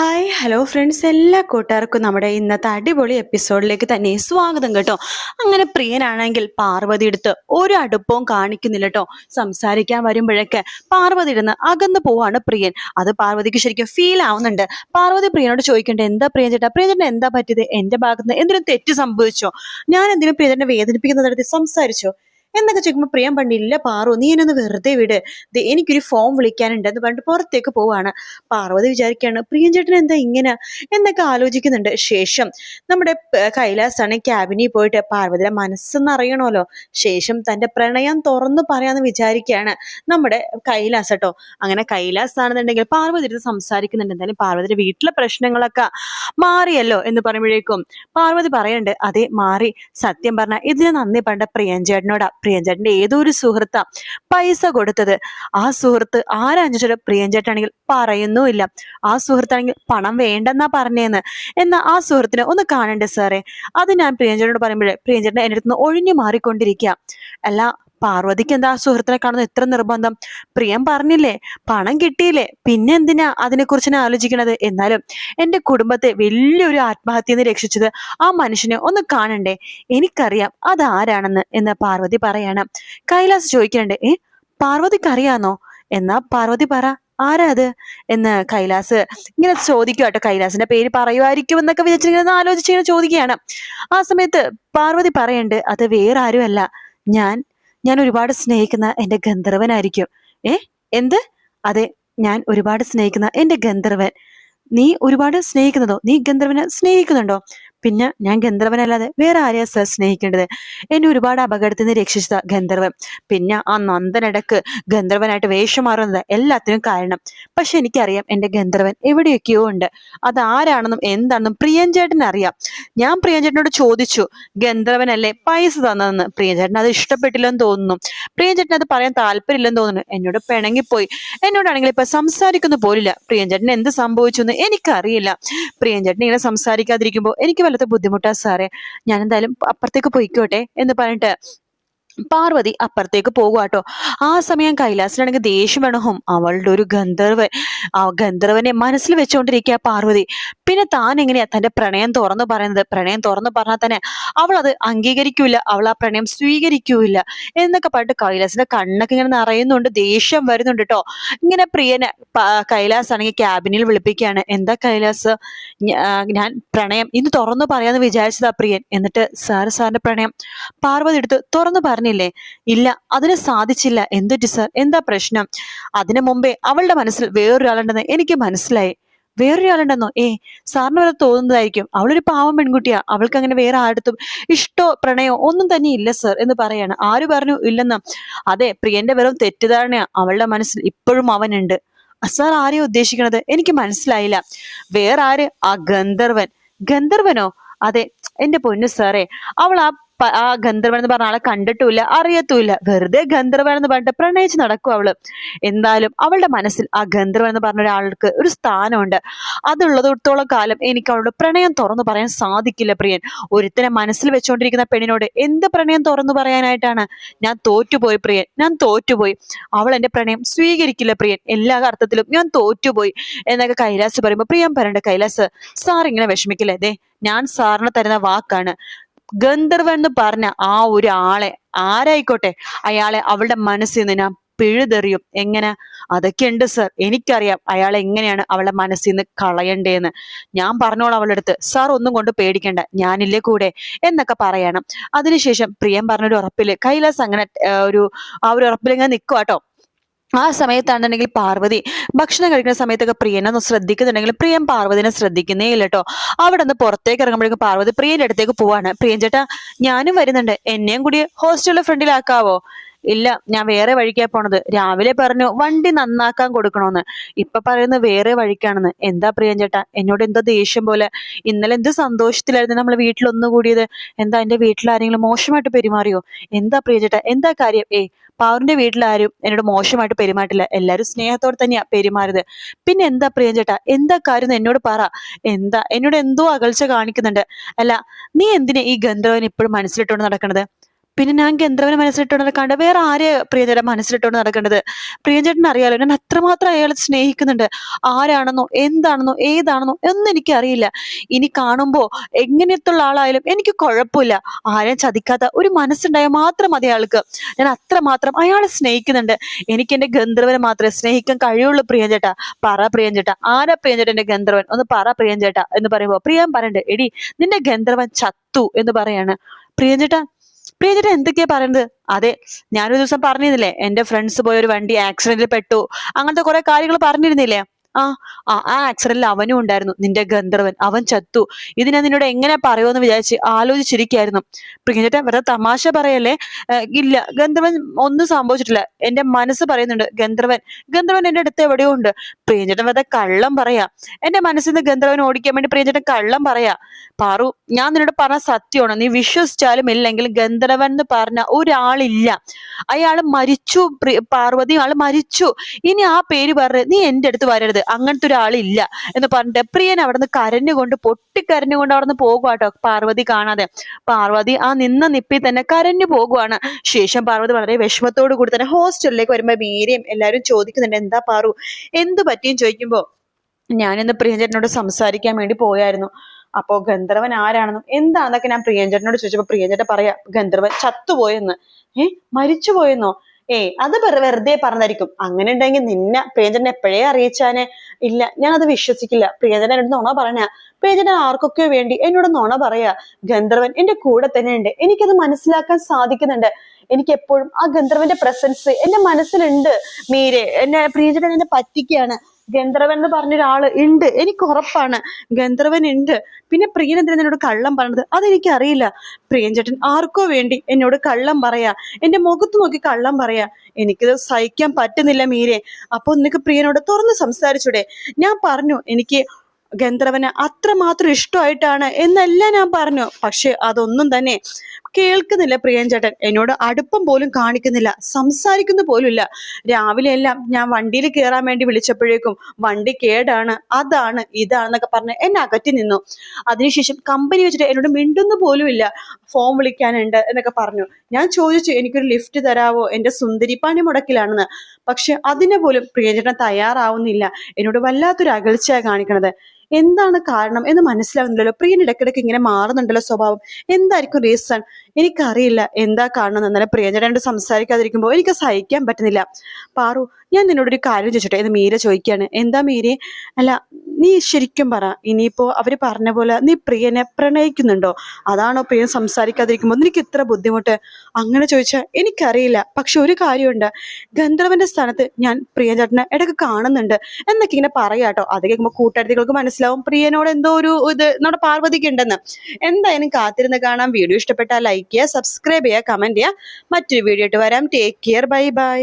Hi hello friends എല്ലാ കൂട്ടുകാർക്കും നമ്മുടെ ഇന്നത്തെ അടിപൊളി എപ്പിസോഡിലേക്ക് തന്നെ സ്വാഗതം കേട്ടോ. അങ്ങനെ പ്രിയനാണെങ്കിൽ പാർവതി എടുത്ത് ഒരു അടുപ്പവും കാണിക്കുന്നില്ല കേട്ടോ. സംസാരിക്കാൻ വരുമ്പോഴൊക്കെ പാർവതി ഇരുന്ന് അകന്നു പോവാണ് പ്രിയൻ. അത് പാർവതിക്ക് ശരിക്കും ഫീൽ ആവുന്നുണ്ട്. പാർവതി പ്രിയനോട് ചോദിക്കേണ്ട എന്താ പ്രിയൻ ചേട്ടാ? പ്രിയൻ ചേട്ടൻ എന്താ പറ്റിയത്? എന്റെ ഭാഗത്ത് നിന്ന് എന്തിനും തെറ്റ് സംഭവിച്ചോ? ഞാൻ എന്തിനും പ്രിയനെ വേദനിപ്പിക്കുന്ന തരത്തിൽ സംസാരിച്ചോ? എന്നൊക്കെ ചോദിക്കുമ്പോൾ പ്രിയം പണ്ടില്ല പാർവ നീ എന്നൊന്ന് വെറുതെ വിട്. എനിക്കൊരു ഫോം വിളിക്കാനുണ്ട്. എന്ന് പറഞ്ഞിട്ട് പുറത്തേക്ക് പോവാണ്. പാർവതി വിചാരിക്കുകയാണ് പ്രിയൻ ചേട്ടൻ എന്താ ഇങ്ങനെ? എന്നൊക്കെ ആലോചിക്കുന്നുണ്ട്. ശേഷം നമ്മുടെ കൈലാസാണ് ക്യാബിനിൽ പോയിട്ട് പാർവതിയുടെ മനസ്സെന്ന് അറിയണമല്ലോ. ശേഷം തന്റെ പ്രണയം തുറന്നു പറയാന്ന് വിചാരിക്കുകയാണ് നമ്മുടെ കൈലാസ് കേട്ടോ. അങ്ങനെ കൈലാസ് ആണെന്നുണ്ടെങ്കിൽ പാർവതി ഇരുന്ന് സംസാരിക്കുന്നുണ്ട്. എന്തായാലും പാർവതിയുടെ വീട്ടിലെ പ്രശ്നങ്ങളൊക്കെ മാറിയല്ലോ എന്ന് പറയുമ്പോഴേക്കും പാർവതി പറയണ്ട് അതെ മാറി. സത്യം പറഞ്ഞ ഇതിന് നന്ദി പണ്ട പ്രിയഞ്ചേട്ടനോടാ പ്രിയഞ്ചേട്ടന്റെ ഏതോ ഒരു സുഹൃത്താ പൈസ കൊടുത്തത്. ആ സുഹൃത്ത് ആരാഞ്ചിട്ട് പ്രിയഞ്ചേട്ടാണെങ്കിൽ പറയുന്നുമില്ല. ആ സുഹൃത്താണെങ്കിൽ പണം വേണ്ടെന്നാ പറഞ്ഞേന്ന്. എന്നാൽ ആ സുഹൃത്തിനെ ഒന്ന് കാണണ്ടേ സാറേ? അത് ഞാൻ പ്രിയഞ്ചേട്ടനോട് പറയുമ്പോഴേ പ്രിയഞ്ചേട്ടൻ എന്റെ അടുത്ത് നിന്ന് ഒഴിഞ്ഞു മാറിക്കൊണ്ടിരിക്കുക അല്ല പാർവതിക്ക് എന്താ സുഹൃത്തിനെ കാണുന്ന എത്ര നിർബന്ധം? പ്രിയം പറഞ്ഞില്ലേ പണം കിട്ടിയില്ലേ പിന്നെ എന്തിനാ അതിനെക്കുറിച്ച് കുറിച്ച് ആലോചിക്കണത്? എന്നാലും എന്റെ കുടുംബത്തെ വലിയൊരു ആത്മഹത്യ നിന്ന് രക്ഷിച്ചത് ആ മനുഷ്യനെ ഒന്ന് കാണണ്ടേ? എനിക്കറിയാം അതാരാണെന്ന് എന്ന് പാർവതി പറയാണ്. കൈലാസ് ചോദിക്കണ്ടേ ഏ പാർവതിക്ക് അറിയാന്നോ? എന്നാ പാർവതി പറ ആരാ അത്? എന്ന് കൈലാസ് ഇങ്ങനെ ചോദിക്കുക കേട്ടോ. കൈലാസിന്റെ പേര് പറയുമായിരിക്കും എന്നൊക്കെ വിചാരിച്ചിങ്ങനെ ആലോചിച്ചിങ്ങനെ ചോദിക്കുകയാണ്. ആ സമയത്ത് പാർവതി പറയണ്ട് അത് വേറെ ആരുമല്ല. ഞാൻ ഞാൻ ഒരുപാട് സ്നേഹിക്കുന്ന എന്റെ ഗന്ധർവനായിരിക്കും. ഏ? എന്ത്? അതെ ഞാൻ ഒരുപാട് സ്നേഹിക്കുന്ന എന്റെ ഗന്ധർവൻ. നീ ഒരുപാട് സ്നേഹിക്കുന്നതോ? നീ ഗന്ധർവനെ സ്നേഹിക്കുന്നുണ്ടോ? പിന്നെ ഞാൻ ഗന്ധർവനല്ലാതെ വേറെ ആരെയാ സർ സ്നേഹിക്കേണ്ടത്? എന്നെ ഒരുപാട് അപകടത്തിൽ നിന്ന് രക്ഷിച്ചത് ഗന്ധർവൻ. പിന്നെ ആ നന്ദനടക്ക് ഗന്ധർവനായിട്ട് വേഷം മാറുന്നത് എല്ലാത്തിനും കാരണം. പക്ഷെ എനിക്കറിയാം എന്റെ ഗന്ധർവൻ എവിടെയൊക്കെയോ ഉണ്ട്. അത് ആരാണെന്നും എന്താണെന്നും പ്രിയഞ്ചേട്ടൻ അറിയാം. ഞാൻ പ്രിയഞ്ചേട്ടനോട് ചോദിച്ചു ഗന്ധർവനല്ലേ പൈസ തന്നതെന്ന്? പ്രിയഞ്ചേട്ടൻ അത് ഇഷ്ടപ്പെട്ടില്ലെന്ന് തോന്നുന്നു. പ്രിയഞ്ചേട്ടൻ അത് പറയാൻ താല്പര്യമില്ലെന്ന് തോന്നുന്നു. എന്നോട് പിണങ്ങിപ്പോയി. എന്നോടാണെങ്കിൽ ഇപ്പൊ സംസാരിക്കുന്നു പോലില്ല. പ്രിയഞ്ചേട്ടൻ എന്ത് സംഭവിച്ചു എന്ന് എനിക്കറിയില്ല. പ്രിയഞ്ചേട്ടൻ ഇങ്ങനെ സംസാരിക്കാതിരിക്കുമ്പോൾ എനിക്ക് വല്ലത്തെ ബുദ്ധിമുട്ടാ സാറേ. ഞാൻ എന്തായാലും അപ്പുറത്തേക്ക് പോയിക്കോട്ടെ എന്ന് പറഞ്ഞിട്ട് പാർവതി അപ്പുറത്തേക്ക് പോകുവാട്ടോ ആ സമയം കൈലാസിനാണെങ്കിൽ ദേഷ്യം വേണവും അവളുടെ ഒരു ഗന്ധർവൻ ആ ഗന്ധർവനെ മനസ്സിൽ വെച്ചുകൊണ്ടിരിക്കുക പാർവതി. പിന്നെ താൻ എങ്ങനെയാ തന്റെ പ്രണയം തുറന്നു പറയുന്നത്? പ്രണയം തുറന്നു പറഞ്ഞാൽ തന്നെ അവൾ അത് അംഗീകരിക്കൂല. അവൾ ആ പ്രണയം സ്വീകരിക്കൂല. എന്നൊക്കെ പറഞ്ഞിട്ട് കൈലാസിന്റെ കണ്ണൊക്കെ ഇങ്ങനെ നിറയുന്നുണ്ട്. ദേഷ്യം വരുന്നുണ്ട് കേട്ടോ ഇങ്ങനെ പ്രിയനെ കൈലാസ് ആണെങ്കിൽ ക്യാബിനിൽ വിളിപ്പിക്കുകയാണ്. എന്താ കൈലാസ്? ഞാൻ പ്രണയം ഇന്ന് തുറന്നു പറയാന്ന് വിചാരിച്ചതാ പ്രിയൻ. എന്നിട്ട് സാറ് സാറിന്റെ പ്രണയം പാർവതി എടുത്ത് തുറന്നു പറഞ്ഞില്ലേ? ഇല്ല അതിന് സാധിച്ചില്ല. എന്തൊരു സാർ എന്താ പ്രശ്നം? അതിനു മുമ്പേ അവളുടെ മനസ്സിൽ വേറൊരാളുണ്ടെന്ന് എനിക്ക് മനസ്സിലായി. വേറൊരാളുണ്ടെന്നോ? ഏ സാറിന് വരെ തോന്നുന്നതായിരിക്കും. അവളൊരു പാവം പെൺകുട്ടിയാ. അവൾക്ക് അങ്ങനെ വേറെ ആടുത്തും ഇഷ്ടോ പ്രണയോ ഒന്നും തന്നെ ഇല്ല സർ എന്ന് പറയാണ്. ആര് പറഞ്ഞു? ഇല്ലെന്ന്. അതെ പ്രിയന്റെ വെറും തെറ്റിദ്ധാരണയാ. അവളുടെ മനസ്സിൽ ഇപ്പോഴും അവനുണ്ട്. സാർ ആരെയാ ഉദ്ദേശിക്കണത്? എനിക്ക് മനസ്സിലായില്ല. വേറെ ആര് ആ ഗന്ധർവൻ. ഗന്ധർവനോ? അതെ എന്റെ പൊന്നു സാറേ അവൾ ആ ആ ഗന്ധർവൻ എന്ന് പറഞ്ഞ ആളെ കണ്ടിട്ടുമില്ല അറിയത്തുമില്ല. വെറുതെ ഗന്ധർവൻ എന്ന് പറഞ്ഞിട്ട് പ്രണയിച്ച് നടക്കും അവൾ. എന്തായാലും അവളുടെ മനസ്സിൽ ആ ഗന്ധർവൻ എന്ന് പറഞ്ഞ ഒരാൾക്ക് ഒരു സ്ഥാനമുണ്ട്. അതുള്ളതോളം കാലം എനിക്ക് അവളോട് പ്രണയം തുറന്നു പറയാൻ സാധിക്കില്ല പ്രിയൻ. ഒരുത്തനെ മനസ്സിൽ വെച്ചുകൊണ്ടിരിക്കുന്ന പെണ്ണിനോട് എന്ത് പ്രണയം തുറന്നു പറയാനായിട്ടാണ്? ഞാൻ തോറ്റുപോയി പ്രിയൻ. ഞാൻ തോറ്റുപോയി. അവൾ എന്റെ പ്രണയം സ്വീകരിക്കില്ല പ്രിയൻ. എല്ലാ അർത്ഥത്തിലും ഞാൻ തോറ്റുപോയി എന്നൊക്കെ കൈലാസ് പറയുമ്പോൾ പ്രിയം പറയണ്ട കൈലാസ് സാർ ഇങ്ങനെ വിഷമിക്കില്ലേ? ദേ ഞാൻ സാറിന് തരുന്ന വാക്കാണ്. ഗന്ധർവൻ എന്ന് പറഞ്ഞ ആ ഒരു ആളെ ആരായിക്കോട്ടെ? അയാളെ അവളുടെ മനസ്സിൽ നിന്ന് ഞാൻ പിഴുതെറിയും. എങ്ങനെ? അതൊക്കെ ഉണ്ട് സർ എനിക്കറിയാം അയാൾ എങ്ങനെയാണ് അവളുടെ മനസ്സിൽ നിന്ന് കളയണ്ടേന്ന് ഞാൻ പറഞ്ഞോളാം അവളുടെ അടുത്ത് സാർ ഒന്നും കൊണ്ട് പേടിക്കണ്ട. ഞാനില്ലേ കൂടെ? എന്നൊക്കെ പറയണം. അതിനുശേഷം പ്രിയം പറഞ്ഞൊരു ഉറപ്പിൽ കൈലാസ് അങ്ങനെ ഒരു ആ ഒരു ഉറപ്പിൽ ഇങ്ങനെ നിൽക്കുക കേട്ടോ ആ സമയത്താണെന്നുണ്ടെങ്കിൽ പാർവതി ഭക്ഷണം കഴിക്കുന്ന സമയത്തൊക്കെ പ്രിയനെ ശ്രദ്ധിക്കുന്നുണ്ടെങ്കിൽ പ്രിയൻ പാർവതിനെ ശ്രദ്ധിക്കുന്നേ ഇല്ല കേട്ടോ അവിടെ നിന്ന് പുറത്തേക്ക് ഇറങ്ങുമ്പോഴേക്കും പാർവതി പ്രിയന്റെ അടുത്തേക്ക് പോവാണ്. പ്രിയൻ ചേട്ടാ ഞാനും വരുന്നുണ്ട്. എന്നെയും കൂടി ഹോസ്റ്റലിലെ ഫ്രണ്ടിലാക്കാവോ ഇല്ല ഞാൻ വേറെ വഴിക്കാ പോണത്. രാവിലെ പറഞ്ഞു വണ്ടി നന്നാക്കാൻ കൊടുക്കണോന്ന്. ഇപ്പൊ പറയുന്നത് വേറെ വഴിക്കാണെന്ന്. എന്താ പ്രിയഞ്ചേട്ടാ എന്നോട് എന്തോ ദേഷ്യം പോലെ. ഇന്നലെ എന്ത് സന്തോഷത്തിലായിരുന്നു നമ്മൾ വീട്ടിൽ ഒന്നുകൂടിയത്. എന്താ എന്റെ വീട്ടിൽ ആരെങ്കിലും മോശമായിട്ട് പെരുമാറിയോ? എന്താ പ്രിയ ചേട്ടാ? എന്താ കാര്യം? ഏ പാറുന്റെ വീട്ടിലാരും എന്നോട് മോശമായിട്ട് പെരുമാറ്റില്ല എല്ലാരും സ്നേഹത്തോടെ തന്നെയാ പെരുമാറിയത്. പിന്നെ എന്താ പ്രിയഞ്ചേട്ടാ എന്താ കാര്യം എന്ന് എന്നോട് പറ. എന്താ? എന്നോട് എന്തോ അകൽച്ച കാണിക്കുന്നുണ്ട്. അല്ല നീ എന്തിനാ ഈ ഗന്ധർവൻ ഇപ്പോഴും മനസ്സിലിട്ടുകൊണ്ട് നടക്കണത്? പിന്നെ ഞാൻ ഗന്ധർവനെ മനസ്സിലിട്ടുകൊണ്ട് നടക്കാണ്ട് വേറെ ആരെ പ്രിയചേട്ടൻ മനസ്സിലിട്ടുകൊണ്ട് നടക്കേണ്ടത്? പ്രിയചേട്ടൻ അറിയാലോ ഞാൻ അത്രമാത്രം അയാളെ സ്നേഹിക്കുന്നുണ്ട്. ആരാണെന്നോ എന്താണെന്നോ ഏതാണെന്നോ ഒന്നും എനിക്കറിയില്ല. ഇനി കാണുമ്പോ എങ്ങനെയുള്ള ആളായാലും എനിക്ക് കുഴപ്പമില്ല. ആരെയും ചതിക്കാത്ത ഒരു മനസ്സുണ്ടായാൽ മാത്രം മതി അയാൾക്ക്. ഞാൻ അത്രമാത്രം അയാളെ സ്നേഹിക്കുന്നുണ്ട്. എനിക്ക് എന്റെ ഗന്ധർവനെ മാത്രമേ സ്നേഹിക്കാൻ കഴിയുള്ളൂ പ്രിയഞ്ചേട്ടാ പറ പ്രിയഞ്ചേട്ടാ ആരാ പ്രിയഞ്ചേട്ടന്റെ ഗന്ധർവൻ? ഒന്ന് പറ പ്രിയഞ്ചേട്ടാ എന്ന് പറയുമ്പോ പ്രിയൻ പറയണ്ട്. എടി നിന്റെ ഗന്ധർവൻ ചത്തു എന്ന് പറയാണ്. പ്രിയഞ്ചേട്ടാ പ്രിയചേട്ടൻ എന്തൊക്കെയാ പറയുന്നത്? അതെ ഞാനൊരു ദിവസം പറഞ്ഞിരുന്നില്ലേ എന്റെ ഫ്രണ്ട്സ് പോയ ഒരു വണ്ടി ആക്സിഡന്റിൽ പെട്ടു. അങ്ങനത്തെ കുറെ കാര്യങ്ങൾ പറഞ്ഞിരുന്നില്ലേ? ആ ആ ആ ആക്സിഡന്റിൽ അവനും ഉണ്ടായിരുന്നു. നിന്റെ ഗന്ധർവൻ അവൻ ചത്തു. ഇത് ഞാൻ നിന്നോട് എങ്ങനെ പറയുമെന്ന് വിചാരിച്ച് ആലോചിച്ചിരിക്കായിരുന്നു പ്രിയഞ്ചേട്ടൻ വെറുതെ തമാശ പറയല്ലേ? ഇല്ല ഗന്ധർവൻ ഒന്നും സംഭവിച്ചിട്ടില്ല. എന്റെ മനസ്സ് പറയുന്നുണ്ട് ഗന്ധർവൻ ഗന്ധർവൻ എന്റെ അടുത്ത് എവിടെയോ ഉണ്ട്. പ്രിയഞ്ചേട്ടൻ വെറുതെ കള്ളം പറയാ. എന്റെ മനസ്സിൽ നിന്ന് ഗന്ധർവൻ ഓടിക്കാൻ വേണ്ടി പ്രിയഞ്ചേട്ടൻ കള്ളം പറയാ. പാറു ഞാൻ നിന്നോട് പറഞ്ഞ സത്യമാണ്. നീ വിശ്വസിച്ചാലും ഇല്ലെങ്കിൽ ഗന്ധർവൻ എന്ന് പറഞ്ഞ ഒരാളില്ല. അയാൾ മരിച്ചു പാർവതി ആൾ മരിച്ചു. ഇനി ആ പേര് പറഞ്ഞ് നീ എന്റെ അടുത്ത് വരരുത്. അങ്ങനത്തെ ഒരാളില്ല എന്ന് പറഞ്ഞിട്ട് പ്രിയൻ അവിടുന്ന് കരഞ്ഞുകൊണ്ട് പൊട്ടിക്കരഞ്ഞുകൊണ്ട് അവിടുന്ന് പോകുവാട്ടോ പാർവതി കാണാതെ. പാർവതി ആ നിന്ന നിപ്പി തന്നെ കരഞ്ഞു പോകുവാണ്. ശേഷം പാർവതി വളരെ വിഷമത്തോടു കൂടി തന്നെ ഹോസ്റ്റലിലേക്ക് വരുമ്പോ മീരയും എല്ലാവരും ചോദിക്കുന്നുണ്ട് എന്താ പാറു എന്ത് പറ്റിയും ചോദിക്കുമ്പോ ഞാനിന്ന് പ്രിയഞ്ചേട്ടനോട് സംസാരിക്കാൻ വേണ്ടി പോയായിരുന്നു. അപ്പോ ഗന്ധർവൻ ആരാണെന്നും എന്താണെന്നൊക്കെ ഞാൻ പ്രിയഞ്ചേട്ടനോട് ചോദിച്ചപ്പോ പ്രിയഞ്ചേട്ടൻ പറയാ ഗന്ധർവൻ ചത്തുപോയെന്ന്. ഏഹ് മരിച്ചുപോയെന്നോ? ഏയ് അത് വെറുതെ പറഞ്ഞായിരിക്കും. അങ്ങനെ ഉണ്ടെങ്കിൽ നിന്നെ പ്രിയജനെ എപ്പോഴേ അറിയിച്ചാനെ? ഇല്ല ഞാൻ അത് വിശ്വസിക്കില്ല. പ്രിയജന എന്നോട് നുണ പറഞ്ഞ പ്രിയജന ആർക്കൊക്കെയോ വേണ്ടി എന്നോട് നുണ പറയാ. ഗന്ധർവൻ എന്റെ കൂടെ തന്നെ ഉണ്ട് എനിക്കത് മനസ്സിലാക്കാൻ സാധിക്കുന്നുണ്ട്. എനിക്ക് എപ്പോഴും ആ ഗന്ധർവന്റെ പ്രസൻസ് എന്റെ മനസ്സിലുണ്ട്. മീരെ എന്നെ പ്രിയജന എന്നെ പറ്റിക്കുകയാണ് ഗന്ധർവൻ എന്ന് പറഞ്ഞൊരാൾ ഉണ്ട് എനിക്ക് ഉറപ്പാണ് ഗന്ധർവൻ ഉണ്ട് പിന്നെ പ്രിയൻ എന്തിനാ എന്നോട് കള്ളം പറഞ്ഞത്? അതെനിക്ക് അറിയില്ല പ്രിയൻചേട്ടൻ ആർക്കോ വേണ്ടി എന്നോട് കള്ളം പറയാ. എന്റെ മുഖത്ത് നോക്കി കള്ളം പറയാ. എനിക്കിത് സഹിക്കാൻ പറ്റുന്നില്ല മീരെ. അപ്പൊ നിനക്ക് പ്രിയനോട് തുറന്ന് സംസാരിച്ചൂടെ? ഞാൻ പറഞ്ഞു എനിക്ക് ഗന്ധർവന് അത്രമാത്രം ഇഷ്ടമായിട്ടാണ് എന്നല്ല ഞാൻ പറഞ്ഞു. പക്ഷെ അതൊന്നും തന്നെ കേൾക്കുന്നില്ല പ്രിയൻചേട്ടൻ എന്നോട് അടുപ്പം പോലും കാണിക്കുന്നില്ല. സംസാരിക്കുന്നു പോലുമില്ല. രാവിലെ എല്ലാം ഞാൻ വണ്ടിയിൽ കയറാൻ വേണ്ടി വിളിച്ചപ്പോഴേക്കും വണ്ടി കേടാണ് അതാണ് ഇതാണെന്നൊക്കെ പറഞ്ഞ് എന്നെ അകറ്റി നിന്നു. അതിനുശേഷം കമ്പനി വെച്ചിട്ട് എന്നോട് മിണ്ടുന്നു പോലുമില്ല. ഫോൺ വിളിക്കാനുണ്ട് എന്നൊക്കെ പറഞ്ഞു. ഞാൻ ചോദിച്ചു എനിക്കൊരു ലിഫ്റ്റ് തരാവോ? എന്റെ സുന്ദരി പണി മുടക്കിലാണെന്ന്. പക്ഷെ അതിനെ പോലും പ്രിയഞ്ചേട്ടൻ തയ്യാറാവുന്നില്ല. എന്നോട് വല്ലാത്തൊരു അകൽച്ചയാണ് കാണിക്കണത്. എന്താണ് കാരണം എന്ന് മനസ്സിലാവുന്നില്ലല്ലോ പ്രിയൻ ഇടയ്ക്കിടയ്ക്ക് ഇങ്ങനെ മാറുന്നുണ്ടല്ലോ സ്വഭാവം. എന്തായിരിക്കും റീസൺ എനിക്കറിയില്ല എന്താ കാരണം എന്നാലും പ്രിയചേട്ടനോട് സംസാരിക്കാതിരിക്കുമ്പോൾ എനിക്ക് സഹിക്കാൻ പറ്റുന്നില്ല. പാറു ഞാൻ നിന്നോടൊരു കാര്യം ചോദിച്ചോട്ടെ? ഇത് മീര ചോദിക്കുകയാണ് എന്താ മീരെ? അല്ല നീ ശരിക്കും പറ. ഇനിയിപ്പോ അവർ പറഞ്ഞ പോലെ നീ പ്രിയനെ പ്രണയിക്കുന്നുണ്ടോ? അതാണോ പ്രിയൻ സംസാരിക്കാതിരിക്കുമ്പോൾ നിനക്ക് ഇത്ര ബുദ്ധിമുട്ട്? അങ്ങനെ ചോദിച്ചാൽ എനിക്കറിയില്ല. പക്ഷെ ഒരു കാര്യമുണ്ട്. ഗന്ധർവന്റെ സ്ഥാനത്ത് ഞാൻ പ്രിയചേട്ടനെ ഇടയ്ക്ക് കാണുന്നുണ്ട്. എന്നൊക്കെ ഇങ്ങനെ പറയാട്ടോ അത് കേൾക്കുമ്പോൾ കൂട്ടുകാരികൾക്ക് മനസ്സിലാവും പ്രിയനോട് എന്തോ ഒരു ഇത് നമ്മുടെ പാർവതിക്ക് ഉണ്ടെന്ന് എന്തായാലും കാത്തിരുന്ന് കാണാം. വീഡിയോ ഇഷ്ടപ്പെട്ടാൽ ലൈക്ക് ചെയ്യുക സബ്സ്ക്രൈബ് ചെയ്യുക കമന്റ് ചെയ്യുക. മറ്റൊരു വീഡിയോ ആയിട്ട് വരാം. Take care bye bye